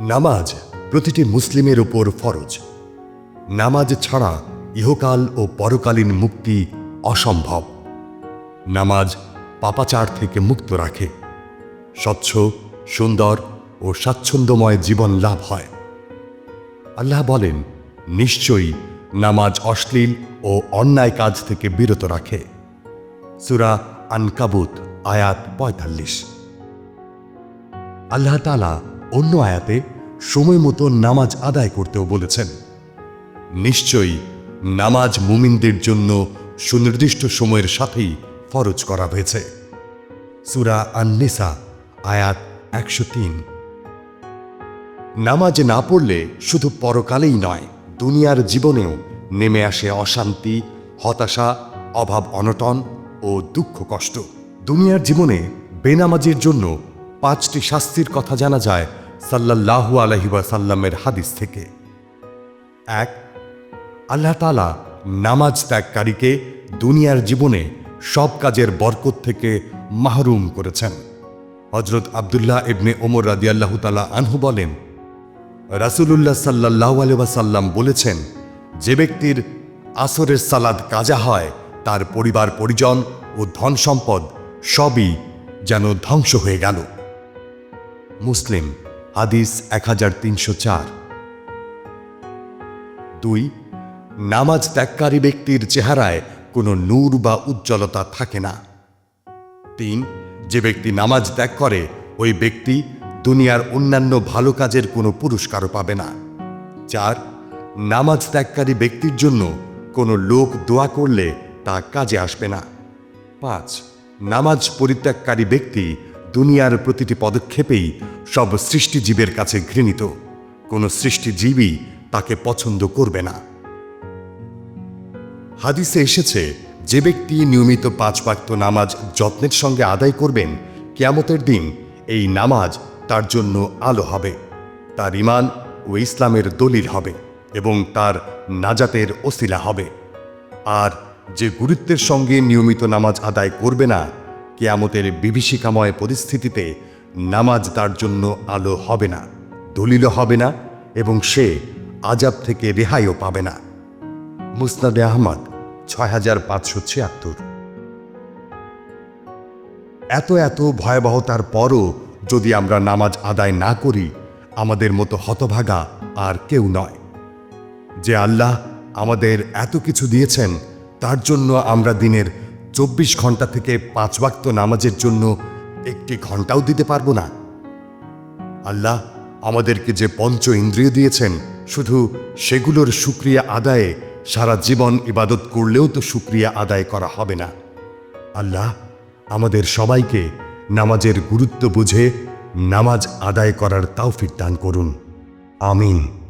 নামাজ প্রতিটি মুসলিমের উপর ফরজ। নামাজ ছাড়া ইহকাল ও পরকালীন মুক্তি অসম্ভব। নামাজ পাপাচার থেকে মুক্ত রাখে। স্বচ্ছ, সুন্দর ও স্বাচ্ছন্দ্যময় জীবন লাভ হয়। আল্লাহ বলেন, নিশ্চয়ই নামাজ অশ্লীল ও অন্যায় কাজ থেকে বিরত রাখে। সুরা আনকাবুত, আয়াত পঁয়তাল্লিশ। আল্লাহ অন্য আয়াতে সময় মতো নামাজ আদায় করতেও বলেছেন, নিশ্চয়ই নামাজ মুমিনদের জন্য সুনির্দিষ্ট সময়ের সাথেই ফরজ করা হয়েছে। সুরা আননিসা, আয়াত একশো তিন। নামাজ না পড়লে শুধু পরকালেই নয়, দুনিয়ার জীবনেও নেমে আসে অশান্তি, হতাশা, অভাব অনটন ও দুঃখ কষ্ট। দুনিয়ার জীবনে বেনামাজের জন্য পাঁচটি শাস্তির কথা জানা যায় সাল্লাল্লাহু আলহি সাল্লামের হাদিস থেকে। এক, আল্লাহ তালা নামাজ ত্যাগকারীকে দুনিয়ার জীবনে সব কাজের বরকত থেকে মাহরুম করেছেন। হজরত আবদুল্লাহ ইবনে ওমর রাদিয়াল্লাহু তালা আনহু বলেন, রাসুলুল্লাহ সাল্লাহ আলহাসাল্লাম বলেছেন, যে ব্যক্তির আসরের সালাদ কাজা হয়, তার পরিবার পরিজন ও ধন সম্পদ সবই যেন ধ্বংস হয়ে গেল। মুসলিম, হাদিস এক হাজার তিনশো চার। দুই, নামাজ ত্যাগকারী ব্যক্তির চেহারায় কোনো নূর বা উজ্জ্বলতা থাকে না। তিন, যে ব্যক্তি নামাজ ত্যাগ করে, ওই ব্যক্তি দুনিয়ার অন্যান্য ভালো কাজের কোনো পুরস্কারও পাবে না। চার, নামাজ ত্যাগকারী ব্যক্তির জন্য কোনো লোক দোয়া করলে তা কাজে আসবে না। পাঁচ, নামাজ পরিত্যাগকারী ব্যক্তি দুনিয়ার প্রতিটি পদক্ষেপেই সব সৃষ্টিজীবের কাছে ঘৃণিত। কোনো সৃষ্টিজীবী তাকে পছন্দ করবে না। হাদিসে এসেছে, যে ব্যক্তি নিয়মিত পাঁচ ওয়াক্ত নামাজ যত্নের সঙ্গে আদায় করবেন, কেয়ামতের দিন এই নামাজ তার জন্য আলো হবে, তার ইমান ও ইসলামের দলিল হবে এবং তার নাজাতের ওসিলা হবে। আর যে গুরুত্বের সঙ্গে নিয়মিত নামাজ আদায় করবে না কেয়ামতের বিভীষিকাময় পরিস্থিতিতে নামাজ তার জন্য আলো হবে না, দলিলও হবে না এবং সে আজাব থেকে রেহাইও পাবে না। মুসনাদে আহমদ ছয় হাজার পাঁচশো ছিয়াত্তর। এত এত ভয়াবহতার পরও যদি আমরা নামাজ আদায় না করি, আমাদের মতো হতভাগা আর কেউ নয়। যে আল্লাহ আমাদের এত কিছু দিয়েছেন, তার জন্য আমরা দিনের চব্বিশ ঘণ্টা থেকে পাঁচ ওয়াক্ত নামাজের জন্য একটি ঘন্টাও দিতে পারব না। আল্লাহ আমাদেরকে যে পঞ্চ ইন্দ্রিয় দিয়েছেন, শুধু সেগুলোর সুক্রিয়া আদায়ে সারা জীবন ইবাদত করলেও তো সুক্রিয়া আদায় করা হবে না। আল্লাহ আমাদের সবাইকে নামাজের গুরুত্ব বুঝে নামাজ আদায় করার তাওফিক দান করুন। আমিন।